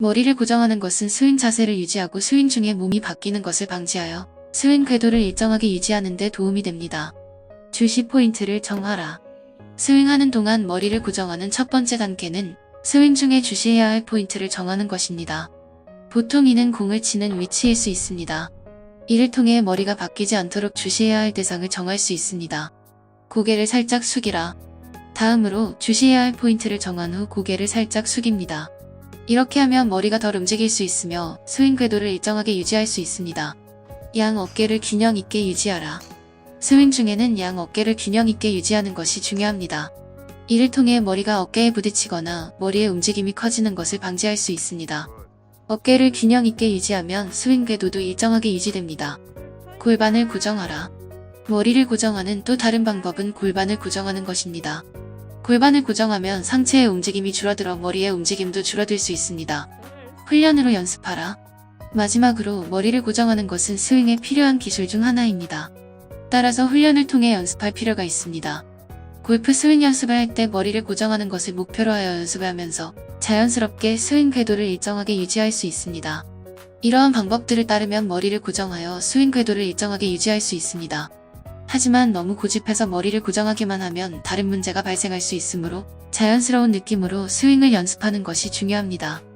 머리를 고정하는 것은 스윙 자세를 유지하고 스윙 중에 몸이 바뀌는 것을 방지하여 스윙 궤도를 일정하게 유지하는 데 도움이 됩니다. 주시 포인트를 정하라. 스윙하는 동안 머리를 고정하는 첫 번째 단계는 스윙 중에 주시해야 할 포인트를 정하는 것입니다. 보통 이는 공을 치는 위치일 수 있습니다. 이를 통해 머리가 바뀌지 않도록 주시해야 할 대상을 정할 수 있습니다. 고개를 살짝 숙이라. 다음으로 주시해야 할 포인트를 정한 후 고개를 살짝 숙입니다. 이렇게 하면 머리가 덜 움직일 수 있으며 스윙 궤도를 일정하게 유지할 수 있습니다. 양 어깨를 균형 있게 유지하라. 스윙 중에는 양 어깨를 균형 있게 유지하는 것이 중요합니다. 이를 통해 머리가 어깨에 부딪히거나 머리의 움직임이 커지는 것을 방지할 수 있습니다. 어깨를 균형 있게 유지하면 스윙 궤도도 일정하게 유지됩니다. 골반을 고정하라. 머리를 고정하는 또 다른 방법은 골반을 고정하는 것입니다. 골반을 고정하면 상체의 움직임이 줄어들어 머리의 움직임도 줄어들 수 있습니다. 훈련으로 연습하라. 마지막으로 머리를 고정하는 것은 스윙에 필요한 기술 중 하나입니다. 따라서 훈련을 통해 연습할 필요가 있습니다. 골프 스윙 연습을 할 때 머리를 고정하는 것을 목표로 하여 연습하면서 자연스럽게 스윙 궤도를 일정하게 유지할 수 있습니다. 이러한 방법들을 따르면 머리를 고정하여 스윙 궤도를 일정하게 유지할 수 있습니다. 하지만 너무 고집해서 머리를 고정하기만 하면 다른 문제가 발생할 수 있으므로 자연스러운 느낌으로 스윙을 연습하는 것이 중요합니다.